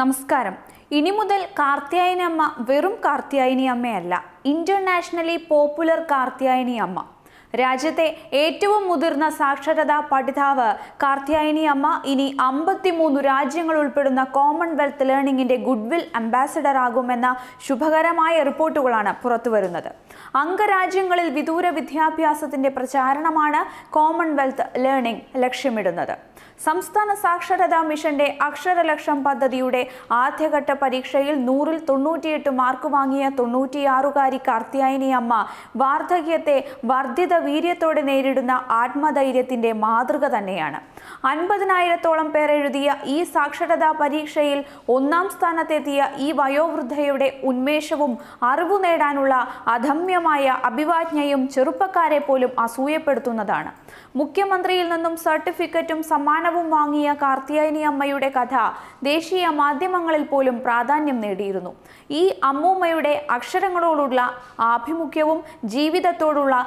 നമസ്കാരം. ഇനി മുതൽ കാർത്യായനി അമ്മ വെറും കാർത്യായനി അമ്മയല്ല. ഇന്റർനാഷണലി പോപ്പുലർ കാർത്യായനി അമ്മ. രാജ്യത്തെ ഏറ്റവും മുതിർന്ന സാക്ഷരതാ പഠിതാവ് കാർത്യായനി അമ്മ ഇനി അമ്പത്തിമൂന്ന് രാജ്യങ്ങൾ ഉൾപ്പെടുന്ന കോമൺവെൽത്ത് ലേണിംഗിന്റെ ഗുഡ്വിൽ അംബാസിഡർ ആകുമെന്ന ശുഭകരമായ റിപ്പോർട്ടുകളാണ് പുറത്തുവരുന്നത്. അംഗരാജ്യങ്ങളിൽ വിദൂര വിദ്യാഭ്യാസത്തിന്റെ പ്രചാരണമാണ് കോമൺവെൽത്ത് ലേണിംഗ് ലക്ഷ്യമിടുന്നത്. സംസ്ഥാന സാക്ഷരതാ മിഷന്റെ അക്ഷരലക്ഷം പദ്ധതിയുടെ ആദ്യഘട്ട പരീക്ഷയിൽ നൂറിൽ തൊണ്ണൂറ്റിയെട്ട് മാർക്ക് വാങ്ങിയ തൊണ്ണൂറ്റിയാറുകാരി കാർത്തിയായനി അമ്മ വാർദ്ധക്യത്തെ വർദ്ധിത വീര്യത്തോടെ നേരിടുന്ന ആത്മധൈര്യത്തിന്റെ മാതൃക തന്നെയാണ്. അൻപതിനായിരത്തോളം പേർ എഴുതിയ ഈ സാക്ഷരതാ പരീക്ഷയിൽ ഒന്നാം സ്ഥാനത്തെത്തിയ ഈ വയോവൃദ്ധയുടെ ഉന്മേഷവും അറിവു നേടാനുള്ള അധമ്യമായ അഭിവാജ്ഞയും ചെറുപ്പക്കാരെ പോലും അസൂയപ്പെടുത്തുന്നതാണ്. മുഖ്യമന്ത്രിയിൽ നിന്നും സർട്ടിഫിക്കറ്റും സമ്മാനവും വാങ്ങിയ കാർത്തിയായനി അമ്മയുടെ കഥ ദേശീയ മാധ്യമങ്ങളിൽ പോലും പ്രാധാന്യം നേടിയിരുന്നു. ഈ അമ്മൂമ്മയുടെ അക്ഷരങ്ങളോടുള്ള ആഭിമുഖ്യവും ജീവിതത്തോടുള്ള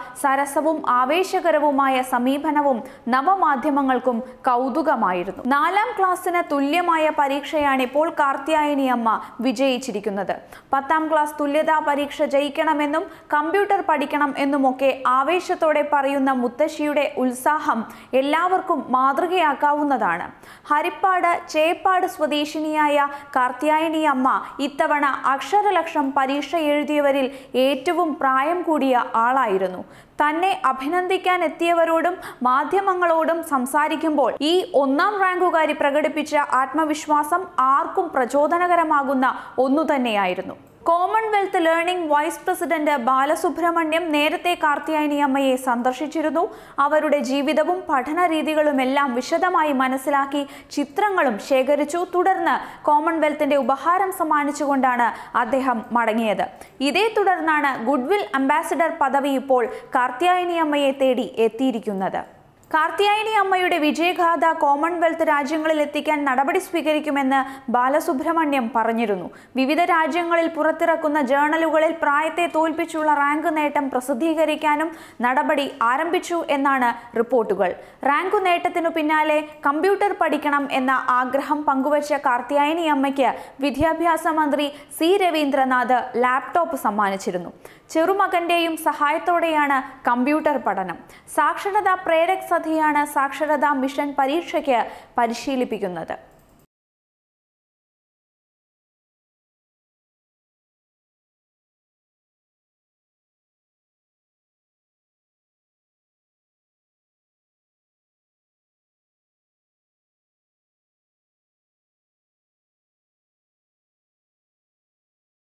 സരസവും ആവേശകരവുമായ സമീപനവും നവമാധ്യമങ്ങൾക്കും കൗതുകമായിരുന്നു. നാലാം ക്ലാസ്സിന് തുല്യമായ പരീക്ഷയാണ് ഇപ്പോൾ കാർത്തിയായനി അമ്മ വിജയിച്ചിരിക്കുന്നത്. പത്താം ക്ലാസ് തുല്യതാ പരീക്ഷ ജയിക്കണമെന്നും കമ്പ്യൂട്ടർ പഠിക്കണം എന്നുമൊക്കെ ആവേശത്തോടെ പറയുന്ന മുത്തശ്ശിയുടെ ഉത്സാഹം എല്ലാവർക്കും മാതൃകയാക്കാവുന്നതാണ്. ഹരിപ്പാട് ചേപ്പാട് സ്വദേശിനിയായ കാർത്തിയായണി അമ്മ ഇത്തവണ അക്ഷരലക്ഷം പരീക്ഷ എഴുതിയവരിൽ ഏറ്റവും പ്രായം കൂടിയ ആളായിരുന്നു. തന്നെ അഭിനന്ദിക്കാൻ എത്തിയവരോടും മാധ്യമങ്ങളോടും സംസാരിക്കുമ്പോൾ ഈ ഒന്നാം റാങ്കുകാരി പ്രകടിപ്പിച്ച ആത്മവിശ്വാസം ആർക്കും പ്രചോദനകരമാകുന്ന ഒന്നു തന്നെയായിരുന്നു Commonwealth learning vice president Balasubramaniam നേരത്തെ കാർത്തിയായനി അമ്മയെ സന്ദർശിച്ചിരുന്നു. അവരുടെ ജീവിതവും പഠന രീതികളുമെല്ലാം വിശദമായി മനസ്സിലാക്കി ചിത്രങ്ങളും ശേഖരിച്ചു. തുടർന്ന് കോമൺവെൽത്തിന്റെ ഉപഹാരം സമ്മാനിച്ചുകൊണ്ടാണ് അദ്ദേഹം മടങ്ങിയത്. ഇതേ തുടർന്നാണ് ഗുഡ്വിൽ അംബാസിഡർ പദവി ഇപ്പോൾ കാർത്തിയായനി അമ്മയെ തേടി എത്തിയിരിക്കുന്നത്. കാർത്തിയായനി അമ്മയുടെ വിജയഗാഥ കോമൺവെൽത്ത് രാജ്യങ്ങളിൽ എത്തിക്കാൻ നടപടി സ്വീകരിക്കുമെന്ന് ബാലസുബ്രഹ്മണ്യം പറഞ്ഞിരുന്നു. വിവിധ രാജ്യങ്ങളിൽ പുറത്തിറക്കുന്ന ജേർണലുകളിൽ പ്രായത്തെ തോൽപ്പിച്ചുള്ള റാങ്ക് നേട്ടം പ്രസിദ്ധീകരിക്കാനും നടപടി ആരംഭിച്ചു എന്നാണ് റിപ്പോർട്ടുകൾ. റാങ്ക് നേട്ടത്തിനു പിന്നാലെ കമ്പ്യൂട്ടർ പഠിക്കണം എന്ന ആഗ്രഹം പങ്കുവച്ച കാർത്തിയായനി അമ്മയ്ക്ക് വിദ്യാഭ്യാസ മന്ത്രി സി രവീന്ദ്രനാഥ് ലാപ്ടോപ്പ് സമ്മാനിച്ചിരുന്നു. ചെറുമകന്റെയും സഹായത്തോടെയാണ് കമ്പ്യൂട്ടർ പഠനം. സാക്ഷരതാ പ്രേരക് സഖിയാണ് സാക്ഷരതാ മിഷൻ പരീക്ഷയ്ക്ക് പരിശീലിപ്പിക്കുന്നത്.